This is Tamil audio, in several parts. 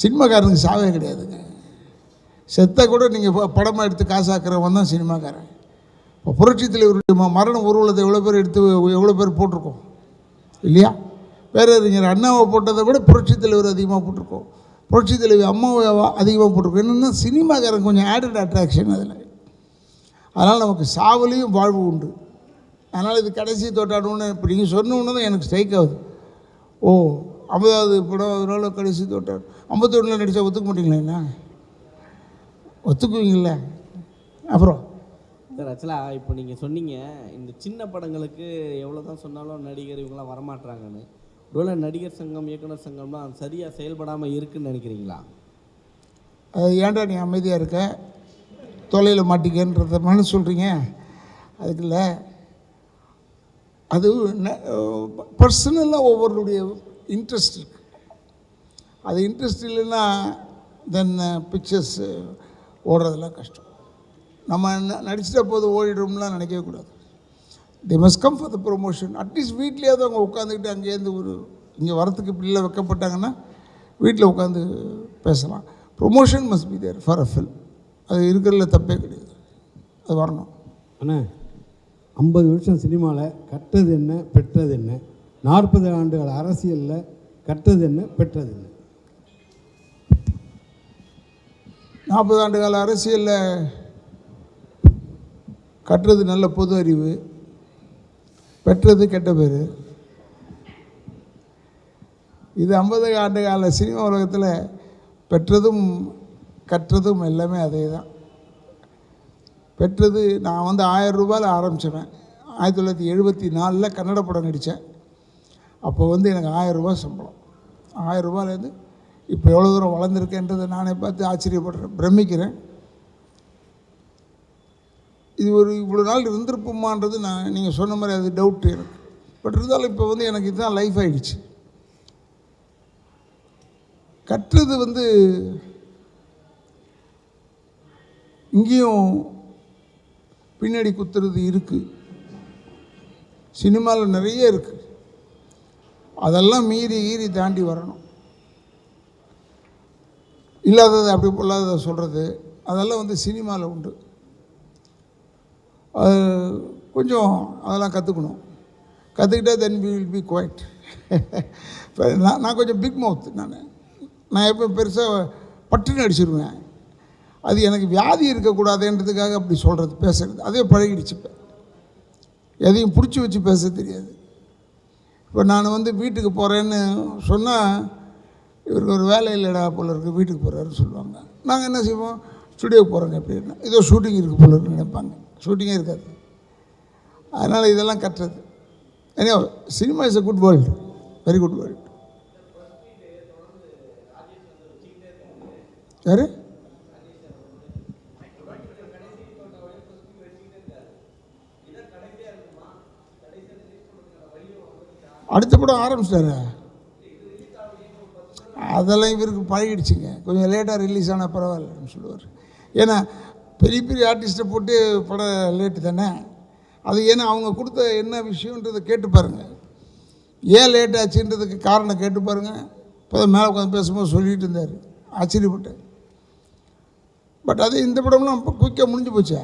சினிமாக்காரனுக்கு சாவே கிடையாதுங்க. செத்த கூட நீங்கள் படமாக எடுத்து காசாக்குறவன் தான் சினிமாக்காரன். இப்போ புரட்சி தலைவருடைய மரண ஊர்வலத்தை எவ்வளோ பேர் எடுத்து எவ்வளோ பேர் போட்டிருக்கோம்? இல்லையா? பேரறிஞர் அண்ணாவை போட்டதை விட புரட்சி தலைவர் அதிகமாக போட்டிருக்கோம். புரட்சி தலைவி அம்மாவை அதிகமாக போட்டிருக்கோம். என்னென்னா சினிமாக்காரன் கொஞ்சம் ஆடட் அட்ராக்ஷன் அதில். அதனால் நமக்கு சாவலையும் வாழ்வு உண்டு. அதனால் இது கடைசி தோட்டாடுன்னு இப்போ நீங்கள் சொன்ன உடனே தான் எனக்கு ஸ்ட்ரைக் ஆகுது. ஓ ஐம்பதாவது படம் அதனால கடைசி தோட்டாடு ஐம்பத்தொன்னில் நடித்தா ஒத்துக்க மாட்டீங்களா என்ன? ஒத்துக்குவீங்கள அப்புறம்? சார் ஆக்சுவலாக இப்போ நீங்கள் சொன்னீங்க இந்த சின்ன படங்களுக்கு எவ்வளோ தான் சொன்னாலும் நடிகர் இவங்களாம் வரமாட்றாங்கன்னு. ஒருவேளை நடிகர் சங்கம் இயக்குனர் சங்கம்லாம் சரியாக செயல்படாமல் இருக்குன்னு நினைக்கிறீங்களா? அது ஏன்டா நீ அமைதியாக இருக்க? தொலையில் மாட்டிக்கன்றத மனு சொல்கிறீங்க அதுக்கு இல்லை. அது பர்சனலாக ஒவ்வொருடைய இன்ட்ரெஸ்ட் இருக்குது அது இன்ட்ரெஸ்ட் இல்லைன்னா தென் பிக்சர்ஸ் uh, uh, ஓடுறதெல்லாம் கஷ்டம். நம்ம நடிச்சிட்ட போது ஓடிடும்லாம் நினைக்கவே கூடாது. They must come for the promotion at least வீட்லேயாவது அவங்க உட்காந்துக்கிட்டு அங்கேருந்து ஒரு இங்கே வரத்துக்கு பிள்ளை வைக்கப்பட்டாங்கன்னா வீட்டில் உட்காந்து பேசலாம். Promotion must be there for a film அது இருக்கிறதுல தப்பே கிடையாது. அது வரணும். அண்ணா ஐம்பது வருஷம் சினிமாவில் கட்டது என்ன பெற்றது என்ன? நாற்பது ஆண்டுகள் அரசியலில் கற்றது என்ன பெற்றது என்ன நாற்பது ஆண்டு கால அரசியலில் கற்றது நல்ல பொது அறிவு. பெற்றது கெட்ட பேர். இது ஐம்பது ஆண்டு கால சினிமா உலகத்தில் பெற்றதும் கற்றதும் எல்லாமே அதே தான் பெற்றது நான் வந்து ஆயிரம் ரூபாயில் ஆரம்பித்தேன் ஆயிரத்தி தொள்ளாயிரத்தி எழுபத்தி நாலில் கன்னட படம் நடித்தேன் அப்போ வந்து எனக்கு ஆயரூபா சம்பளம். ஆயரூபாலேருந்து இப்போ எவ்வளோ தூரம் வளர்ந்துருக்கேன்றதை நானே பார்த்து ஆச்சரியப்படுறேன் பிரமிக்கிறேன். இது ஒரு இவ்வளோ நாள் இருந்திருப்போமான்றது நான் நீங்கள் சொன்ன மாதிரி அது டவுட் எனக்கு. பட் இருந்தாலும் இப்போ வந்து எனக்கு இதுதான் லைஃப் ஆகிடுச்சு கற்றது வந்து இங்கேயும் பின்னாடி குத்துறது இருக்குது சினிமாவில் நிறைய இருக்குது அதெல்லாம் மீறி ஈறி தாண்டி வரணும். இல்லாததை அப்படி பொல்லாததை சொல்கிறது அதெல்லாம் வந்து சினிமாவில் உண்டு. அது கொஞ்சம் அதெல்லாம் கற்றுக்கணும் கற்றுக்கிட்டா then we will be quite இப்போ நான் நான் கொஞ்சம் பிக் மவுத் நான். நான் எப்போ பெருசாக பட்டுன்னு அடிச்சிருவேன். அது எனக்கு வியாதி இருக்கக்கூடாதுன்றதுக்காக அப்படி சொல்கிறது பேசுறது. அதே பழகிடுச்சு இப்போ. எதையும் பிடிச்சி வச்சு பேச தெரியாது. இப்போ நான் வந்து வீட்டுக்கு போகிறேன்னு சொன்னால் இவருக்கு ஒரு வேலை இல்லைடா போல இருக்குது வீட்டுக்கு போகிறாருன்னு சொல்லுவாங்க. நாங்கள் என்ன செய்வோம்? ஸ்டுடியோக்கு போகிறோங்க எப்படின்னா ஏதோ ஷூட்டிங் இருக்குது போல இருக்குன்னு நினைப்பாங்க. ஷூட்டிங்கே இருக்காது. அதனால் இதெல்லாம் கட்டுறது ஏன்னா cinema is a good world very good world யார்? அடுத்த படம் ஆரம்பிச்சிட்டாரு. அதெல்லாம் இவருக்கு பழகிடுச்சுங்க. கொஞ்சம் லேட்டாக ரிலீஸ் ஆனால் பரவாயில்லன்னு சொல்லுவார். ஏன்னா பெரிய பெரிய ஆர்டிஸ்ட்டை போட்டு படம் லேட்டு தானே? அது ஏன்னா அவங்க கொடுத்த என்ன விஷயன்றதை கேட்டு பாருங்கள் ஏன் லேட் ஆச்சுன்றதுக்கு காரணம் கேட்டு பாருங்க. இப்போ மேலே உட்காந்து பேசும்போது சொல்லிட்டு இருந்தார். ஆச்சரியப்பட்டேன். பட் அது இந்த படம்லாம் குயிக்காக முடிஞ்சு போச்சே?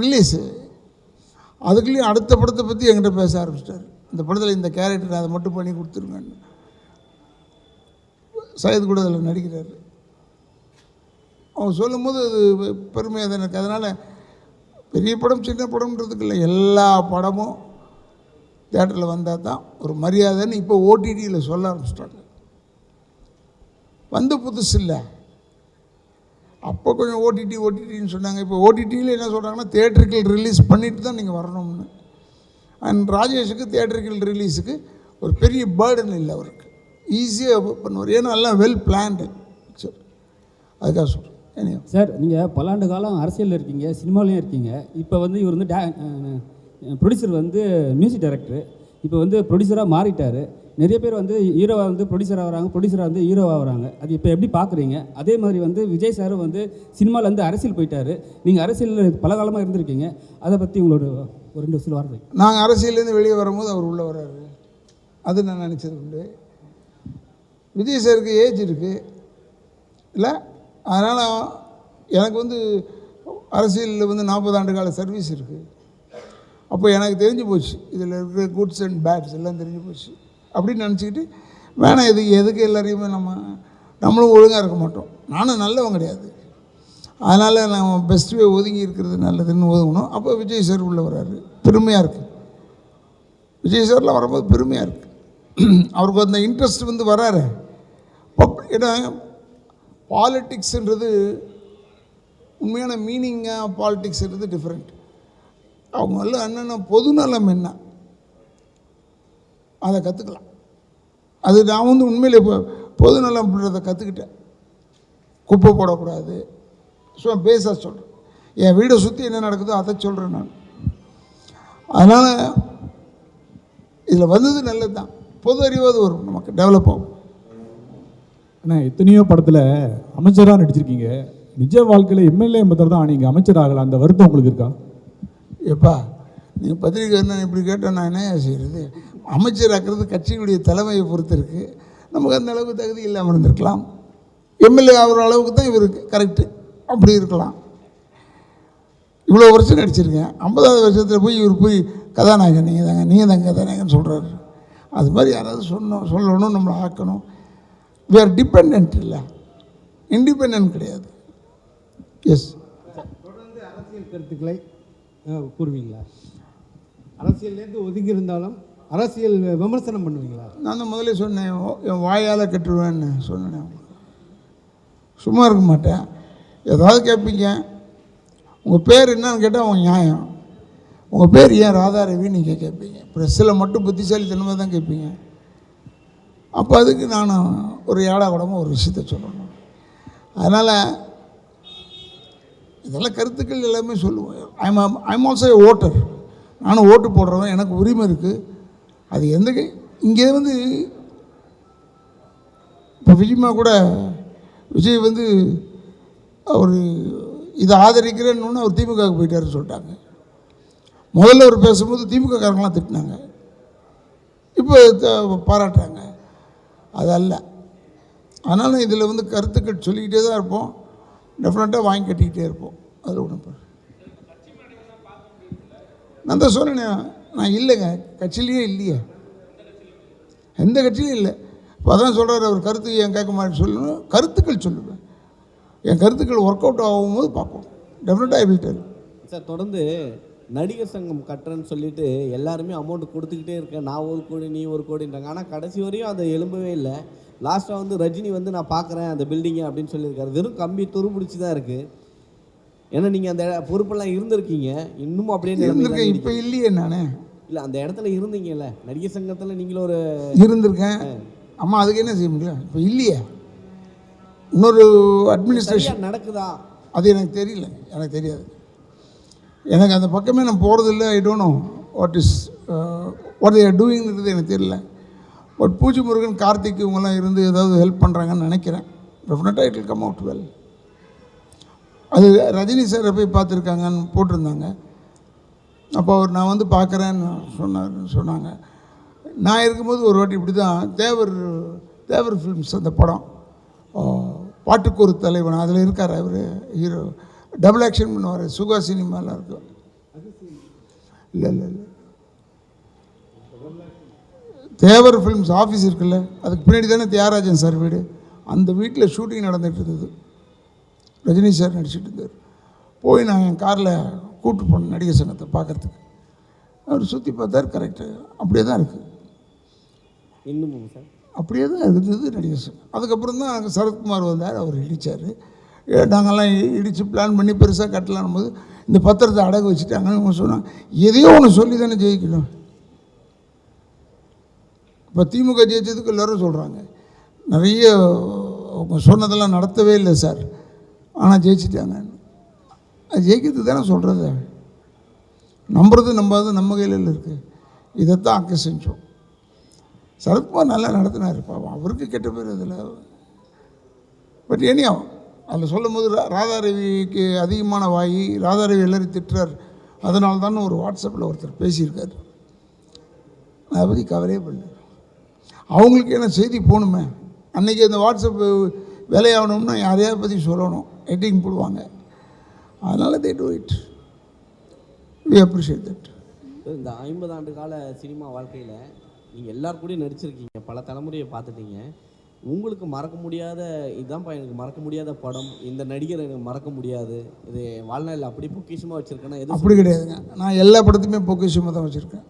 ரிலீஸு அதுக்குள்ளேயும் அடுத்த படத்தை பற்றி என்கிட்ட பேச ஆரம்பிச்சிட்டார். இந்த படத்தில் இந்த கேரக்டர் அதை மட்டும் பண்ணி கொடுத்துருங்கன்னு. சயது கூட அதில் நடிக்கிறார். அவன் சொல்லும்போது அது பெருமையாக தான் எனக்கு அதனால் பெரிய படம் சின்ன படம்ன்றதுக்கு இல்லை எல்லா படமும் தேட்டரில் வந்தால் தான் ஒரு மரியாதைன்னு இப்போ ஓடிடியில் சொல்ல ஆரம்பிச்சிட்டாங்க. வந்து புதுசு இல்லை. அப்போ கொஞ்சம் ஓடிடி ஓடிடின்னு சொன்னாங்க. இப்போ ஓடிடியில் என்ன சொல்கிறாங்கன்னா தேட்டருக்கு ரிலீஸ் பண்ணிட்டு தான் நீங்கள் வரணும்னு. அண்ட் ராஜேஷுக்கு தேட்டருக்கில் ரிலீஸுக்கு ஒரு பெரிய பேர்டன் இல்லை அவருக்கு. ஈஸியாக பண்ணுவார். ஏன்னா எல்லாம் வெல் பிளான்டு சரி. அதுக்காக சொல்கிறேன் சார் நீங்கள் பல்லாண்டு காலம் அரசியலில் இருக்கீங்க சினிமாலையும் இருக்கீங்க. இப்போ வந்து இவர் வந்து ப்ரொடியூசர் வந்து மியூசிக் டைரக்டர் இப்போ வந்து ப்ரொடியூசராக மாறிட்டார். நிறைய பேர் வந்து ஹீரோவாக வந்து ப்ரொடியூசர் வராங்க ப்ரொடியூசராக வந்து ஹீரோவாக வராங்க அது இப்போ எப்படி பார்க்குறீங்க அதே மாதிரி வந்து விஜய் சாரும் வந்து சினிமாவில் வந்து அரசியல் போயிட்டார். நீங்கள் அரசியலில் பல காலமாக இருந்திருக்கீங்க. அதை பற்றி உங்களோட ஒரு ரெண்டு சில வார்த்தை நாங்கள் அரசியலேருந்து வெளியே வரும்போது அவர் உள்ளே வர்றாரு. அது நான் நினச்சது உண்டு. விஜய் சாருக்கு ஏஜ் இருக்குது இல்லை அதனால் எனக்கு வந்து அரசியலில் வந்து நாற்பது ஆண்டு கால சர்வீஸ் இருக்குது அப்போ எனக்கு தெரிஞ்சு போச்சு. இதில் இருக்கிற குட்ஸ் அண்ட் பேட்ஸ் எல்லாம் தெரிஞ்சு போச்சு. அப்படின்னு நினச்சிக்கிட்டு வேணாம் எதுக்கு எதுக்கு எல்லாரையுமே நம்ம நம்மளும் ஒழுங்காக இருக்க மாட்டோம். நானும் நல்லவன் கிடையாது. அதனால் நம்ம பெஸ்ட் வே ஒதுங்கி இருக்கிறது நல்லதுன்னு ஒதுங்கணும். அப்போ விஜய் சார் உள்ளே வர்றாரு. பெருமையாக இருக்குது விஜய் சார்லாம் வரும்போது பெருமையாக இருக்குது அவருக்கு அந்த இன்ட்ரெஸ்ட் வந்து வராரு. ஏன்னா பாலிட்டிக்ஸ்ன்றது உண்மையான மீனிங்காக பாலிட்டிக்ஸ்ன்றது டிஃப்ரெண்ட் அவங்க எல்லாம் என்னென்ன பொதுநலம் என்ன? அதை கற்றுக்கலாம் அது நான் வந்து உண்மையில் இப்போ பொதுநலம்ன்றதை கற்றுக்கிட்டேன் குப்பை போடக்கூடாது. சும்மா பேச சொல்கிறேன் என் வீடை சுற்றி என்ன நடக்குதோ அதை சொல்கிறேன் நான். அதனால் இதில் வந்தது நல்லது தான் பொது அறிவாது வரும். நமக்கு டெவலப் ஆகும். அண்ணா எத்தனையோ படத்தில் அமைச்சராக நடிச்சிருக்கீங்க. நிஜ வாழ்க்கையில் எம்எல்ஏ மெத்தட் தான் நீங்கள் அமைச்சர் ஆகலை அந்த வருத்தம் உங்களுக்கு இருக்கா? எப்பா நீங்கள் பத்திரிக்கை என்ன இப்படி கேட்டால் நான் என்ன செய்கிறது அமைச்சர் ஆக்கிறது கட்சியினுடைய தலைமையை பொறுத்து இருக்குது நமக்கு அந்த அளவுக்கு தகுதி இல்லாமல் இருந்திருக்கலாம். எம்எல்ஏ ஆகிற அளவுக்கு தான் இவருக்கு கரெக்டு அப்படி இருக்கலாம். இவ்வளோ வருஷம் நடிச்சிருக்கேன். ஐம்பதாவது வருஷத்தில் போய் இவர் போய் கதாநாயகன் நீங்கள் தாங்க நீங்கள் தாங்க கதாநாயகன் சொல்கிறாரு அது மாதிரி யாராவது சொன்னோம் சொல்லணும் நம்மளை ஆக்கணும். வி ஆர் டிபெண்ட் இல்லை. இண்டிபெண்ட் கிடையாது. எஸ் தொடர்ந்து அரசியல் கருத்துக்களை கூறுவீங்களா? அரசியல்லேருந்து ஒதுங்கி இருந்தாலும் அரசியல் விமர்சனம் பண்ணுவீங்களா? நான் தான் முதல்ல சொன்னேன் என் வாயால் கட்டுருவேன்னு சொன்னேன். சும்மா இருக்க மாட்டேன். ஏதாவது கேட்பீங்க உங்கள் பேர் என்னன்னு கேட்டால் உங்கள் நியாயம். உங்கள் பேர் ஏன் ராதா ரவின்னு நீங்கள் கேட்பீங்க ப்ரெஸ்ஸில் மட்டும் புத்திசாலித்தனமாக தான் கேட்பீங்க அப்போ அதுக்கு நான் ஒரு ஏடா கூடமாக ஒரு விஷயத்த சொல்லணும். அதனால் இதெல்லாம் கருத்துக்கள் எல்லாமே சொல்லுவேன் I'm I'm also a voter நானும் ஓட்டு போடுறவன் எனக்கு உரிமை இருக்குது அது எந்த இங்கே வந்து இப்போ விஜயமா கூட விஜய் வந்து அவர் இதை ஆதரிக்கிறேன்னு அவர் திமுகவுக்கு போயிட்டாருன்னு சொல்லிட்டாங்க. முதல்ல அவர் பேசும்போது திமுக காரங்களாம் திட்டினாங்க. இப்போ பாராட்டுறாங்க. அது அல்ல. இதில் வந்து கருத்துக்கள் சொல்லிக்கிட்டே தான் இருப்போம். டெஃபினட்டாக வாங்கி கட்டிக்கிட்டே இருப்போம். அதில் ஒன்றும் நான் தான் சொன்னேனே நான் இல்லைங்க. கட்சியிலேயே இல்லையே. எந்த கட்சியிலும் இல்லை. இப்போ அதான் சொல்கிறார் அவர் கருத்து என் கேட்க மாதிரி சொல்லணும். கருத்துக்கள் சொல்லுவேன் என் கருத்துக்கள் ஒர்க் அவுட் ஆகும்போது பார்ப்போம். டெஃபினட்டாக ஐ வில் டெல் சார் தொடர்ந்து நடிகர் சங்கம் கட்டுறேன்னு சொல்லிட்டு எல்லாருமே அமௌண்ட் கொடுத்துக்கிட்டே இருக்கேன். நான் ஒரு கோடி நீ ஒரு கோடின்றாங்க. ஆனால் கடைசி வரையும் அதை எழும்பவே இல்லை. லாஸ்ட்டாக வந்து ரஜினி வந்து நான் பார்க்குறேன் அந்த பில்டிங்கை அப்படின்னு சொல்லியிருக்காரு. வெறும் கம்பி துருபிடிச்சி தான் இருக்குது ஏன்னா நீங்கள் அந்த பொறுப்பெல்லாம் இருந்திருக்கீங்க. இன்னமும் அப்படியே இருந்திருக்கேன். இப்போ இல்லையே நான். இல்லை அந்த இடத்துல இருந்தீங்கல்ல. நடிகர் சங்கத்தில் நீங்களும் ஒரு இருந்திருக்கேன். அம்மா அதுக்கு என்ன செய்ய முடியும்? இப்போ இல்லையே. இன்னொரு அட்மினிஸ்ட்ரேஷன் நடக்குதா? அது எனக்கு தெரியல. எனக்கு தெரியாது. எனக்கு அந்த பக்கமே நான் போகிறதில்ல I don't know what is what they're டூயிங்கிறது எனக்கு தெரியல. பட் பூஜை முருகன் கார்த்திக் இவங்கெல்லாம் இருந்து ஏதாவது ஹெல்ப் பண்ணுறாங்கன்னு நினைக்கிறேன். டெஃபினட்டாக it will come out well அது ரஜினி சாரை போய் பார்த்துருக்காங்கன்னு போட்டிருந்தாங்க. அப்போ அவர் நான் வந்து பார்க்குறேன்னு சொன்னார் சொன்னாங்க. நான் இருக்கும்போது ஒரு வாட்டி இப்படி தான் தேவர் தேவர் ஃபிலிம்ஸ் அந்த படம். பாட்டுக்கு ஒரு தலைவன் அதில் இருக்கார் அவர் ஹீரோ டபுள் ஆக்ஷன் பண்ணுவார் சுகா சினிமாலாம் இருக்கும் இல்லை இல்லை இல்லை. தேவர் ஃபிலிம்ஸ் ஆஃபீஸ் இருக்குல்ல அதுக்கு பின்னாடி தானே தியாகராஜன் சார் வீடு. அந்த வீட்டில் ஷூட்டிங் நடந்துட்டு இருந்தது. ரஜினி சார் நடிச்சிட்டு இருந்தார். போய் நான் என் காரில் கூப்பிட்டு போனேன் நடிகர் சங்கத்தை பார்க்கறதுக்கு. அவர் சுற்றி பார்த்தார் கரெக்டு அப்படியே தான் இருக்குது இன்னும் சார்? அப்படியே தான் இருந்தது நடிகர் சங்கம் அதுக்கப்புறம் தான் அங்கே சரத்குமார் வந்தார் அவர் இடித்தார் நாங்கள்லாம் இடித்து பிளான் பண்ணி பெருசாக கட்டலான் போது இந்த பத்திரத்தை அடகு வச்சுட்டாங்கன்னு இவங்க சொன்னாங்க. எதையோ ஒன்று சொல்லி தானே ஜெயிக்கணும். இப்போ திமுக ஜெயிச்சதுக்கு எல்லோரும் சொல்கிறாங்க நிறைய அவங்க சொன்னதெல்லாம் நடத்தவே இல்லை சார். ஆனால் ஜெயிச்சிட்டாங்க அது ஜெயிக்கிறது தானே சொல்கிறது நம்புறது நம்பாது நம்ம கையில் இருக்குது இதைத்தான் அங்கே செஞ்சோம். சரத்குமார் நல்லா நடத்தினார் பாவம். அவருக்கு கெட்ட பேர் அதில் பட் ஏனியா அதில் சொல்லும் போது ராதா ராதாரவிக்கு அதிகமான வாயி ராதாரவி எல்லாரும் திட்டுறார். அதனால தான் ஒரு வாட்ஸ்அப்பில் ஒருத்தர் பேசியிருக்கார். நான் அதை பற்றி கவரே பண்ணல அவங்களுக்கு என்ன செய்தி போகணுமே? அன்றைக்கி இந்த வாட்ஸ்அப் வேலையாகணும்னா யாரையா பற்றி சொல்லணும்? எட்டிங் போடுவாங்க. அதனால் they do it we appreciate that இந்த ஐம்பது ஆண்டு கால சினிமா வாழ்க்கையில் நீங்கள் எல்லார் கூடயும் நடிச்சிருக்கீங்க பல தலைமுறையை பார்த்துட்டீங்க. உங்களுக்கு மறக்க முடியாத இதுதான்ப்பா எனக்கு மறக்க முடியாத படம் இந்த நடிகர் எனக்கு மறக்க முடியாது. இது வாழ்நாளில் அப்படி பொக்கிஷமாக வச்சுருக்கேன்னா எது அப்படி கிடையாதுங்க. நான் எல்லா படத்தையுமே பொக்கிஷமாக தான் வச்சுருக்கேன்.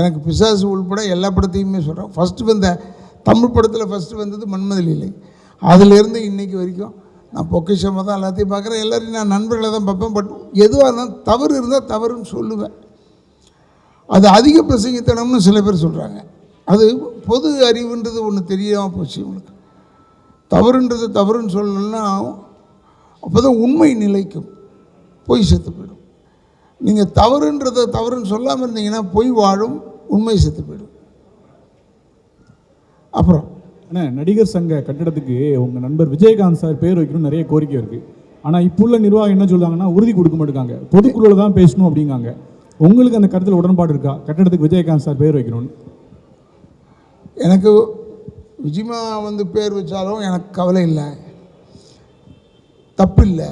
எனக்கு பிசாசு உள்பட எல்லா படத்தையுமே சொல்கிறேன் ஃபஸ்ட்டு வந்த தமிழ் படத்தில் ஃபஸ்ட்டு வந்தது மன்மதில் இல்லை அதுலேருந்து இன்னைக்கு வரைக்கும் நான் பொக்கிஷமாக தான் எல்லாத்தையும் பார்க்குறேன். எல்லாரையும் நான் நண்பர்களை தான் பார்ப்பேன். பட் எதுவாக இருந்தாலும் தவறு இருந்தால் தவறுன்னு சொல்லுவேன். அது அதிக பிரசங்கித்தனம்னு சில பேர் சொல்கிறாங்க அது பொது அறிவுன்றது ஒன்று தெரியாமல் போச்சு உங்களுக்கு தவறுன்றது தவறுன்னு சொல்லணும்னா அப்போ தான் உண்மை நிலைக்கும். பொய் செத்து போயிடும். நீங்கள் தவறுன்றதை தவறுன்னு சொல்லாமல் இருந்தீங்கன்னா பொய் வாழும் உண்மை செத்து போயிடும். அப்புறம். அண்ணா நடிகர் சங்க கட்டடத்துக்கு உங்கள் நண்பர் விஜயகாந்த் சார் பேர் வைக்கணும்னு நிறைய கோரிக்கை இருக்குது ஆனால் இப்போ உள்ள நிர்வாகம் என்ன சொல்லுவாங்கன்னா உறுதி கொடுக்க மாட்டேங்காங்க. பொதுக்குழுவில் தான் பேசணும் அப்படிங்காங்க. உங்களுக்கு அந்த கருத்தில் உடன்பாடு இருக்கா? கட்டடத்துக்கு விஜயகாந்த் சார் பேர் வைக்கணும்னு. எனக்கு விஜிமா வந்து பேர் வச்சாலும் எனக்கு கவலை இல்லை. தப்பு இல்லை.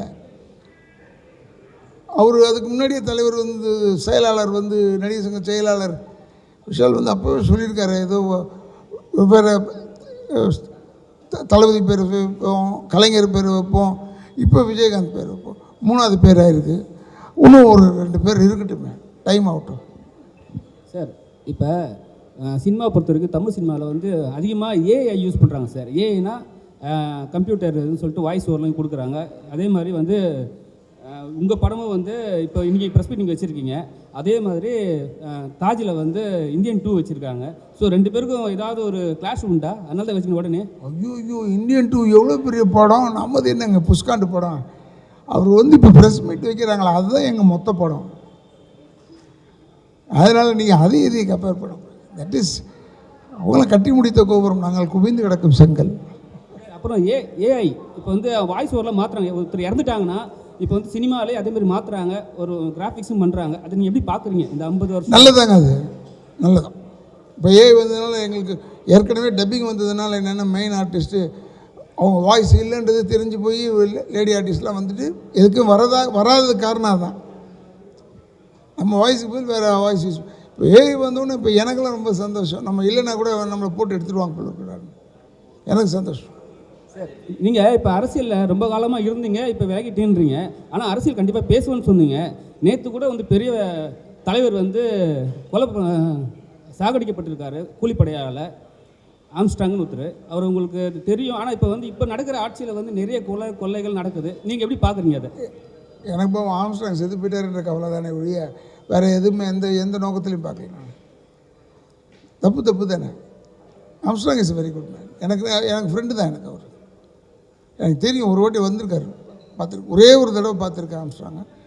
அவர் அதுக்கு முன்னாடியே தலைவர் வந்து செயலாளர் வந்து நடிகர் சங்க செயலாளர் விஷால் வந்து அப்போவே சொல்லியிருக்காரு. ஏதோ வெவ்வேறு த- தளபதி பேர் வைப்போம் கலைஞர் பேர் வைப்போம் இப்போ விஜயகாந்த் பேர் வைப்போம். மூணாவது பேராக இருக்குது இன்னும் ஒரு ரெண்டு பேர் இருக்கட்டுமே. டைம் ஆகட்டும் சார் இப்போ சினிமா பொறுத்த வரைக்கும் தமிழ் சினிமாவில் வந்து அதிகமாக ஏஐ யூஸ் பண்ணுறாங்க சார் ஏஐனா கம்ப்யூட்டர்னு சொல்லிட்டு வாய்ஸ் ஓவர்லாம் கொடுக்குறாங்க. அதே மாதிரி வந்து உங்கள் படமும் வந்து இப்போ இன்றைக்கி ப்ரெஸ் மீட் நீங்கள் வச்சுருக்கீங்க. அதே மாதிரி தாஜில் வந்து இந்தியன் டூ வச்சுருக்காங்க. ஸோ ரெண்டு பேருக்கும் ஏதாவது ஒரு கிளாஷ் உண்டா? அதனால தான் வச்சுருங்க உடனே. ஐயோ ஐயோ இந்தியன் டூ எவ்வளோ பெரிய படம்? நம்மது என்னங்க புஷ்காண்டு படம்? அவர் வந்து இப்போ ப்ரெஸ் மீட் வைக்கிறாங்களா அதுதான் எங்கள் மொத்த படம். அதனால் நீங்கள் அதையும் இதையும் கம்பேர் பண்ண தட் இஸ் அவங்கள கட்டி முடித்த கோபுரம் நாங்கள் குவிந்து கிடக்கும் செங்கல். அப்புறம் ஏ ஏஐ இப்போ வந்து வாய்ஸ் ஓவரில் மாற்றுறாங்க ஒருத்தர் இறந்துட்டாங்கன்னா இப்போ வந்து சினிமாலே அதே மாதிரி மாற்றுறாங்க ஒரு கிராஃபிக்ஸும் பண்ணுறாங்க அதை நீங்கள் எப்படி பார்க்குறீங்க இந்த ஐம்பது வருஷம். நல்லதாங்க அது. நல்லதான். இப்போ ஏஐ வந்ததுனால எங்களுக்கு ஏற்கனவே டப்பிங் வந்ததுனால என்னென்ன மெயின் ஆர்டிஸ்ட்டு அவங்க வாய்ஸ் இல்லைன்றது தெரிஞ்சு போய் லேடி ஆர்டிஸ்ட்லாம் வந்துட்டு எதுக்கும் வரதா வராதது காரணம் தான் நம்ம வாய்ஸுக்கு போய் வேறு வாய்ஸ் யூஸ் இப்போ ஏஐ வந்தோடனே இப்போ எனக்கெல்லாம் ரொம்ப சந்தோஷம். நம்ம இல்லைன்னா கூட நம்மளை போட்டு எடுத்துருவாங்க போல இருக்கிறாரு எனக்கு சந்தோஷம். நீங்கள் இப்போ அரசியலில் ரொம்ப காலமாக இருந்தீங்க இப்போ விலகிட்டேன்றீங்க. ஆனால் அரசியல் கண்டிப்பாக பேசுவேன்னு சொன்னீங்க. நேற்று கூட வந்து பெரிய தலைவர் வந்து கொலை சாகடிக்கப்பட்டிருக்காரு கூலிப்படையால். ஆம்ஸ்டாங்னு ஒருத்தர். அவர் உங்களுக்கு தெரியும். ஆனால் இப்போ வந்து இப்போ நடக்கிற ஆட்சியில் வந்து நிறைய கொலை கொள்ளைகள் நடக்குது. நீங்கள் எப்படி பார்க்குறீங்க அதை? எனக்கு ஆம்ஸ்டாங் செத்து போயிட்டாருன்ற கவலை தானே ஒழிய வேறு எதுவுமே எந்த எந்த நோக்கத்துலையும் பார்க்கல. தப்பு தப்பு தானே? Armstrong is very good man எனக்கு எனக்கு ஃப்ரெண்டு தான் எனக்கு அவர். எனக்கு தெரியும் ஒரு வாட்டி வந்திருக்காரு. பார்த்துருக்கு ஒரே ஒரு தடவை பார்த்துருக்கேன் ஆம்ஸ்டாங்க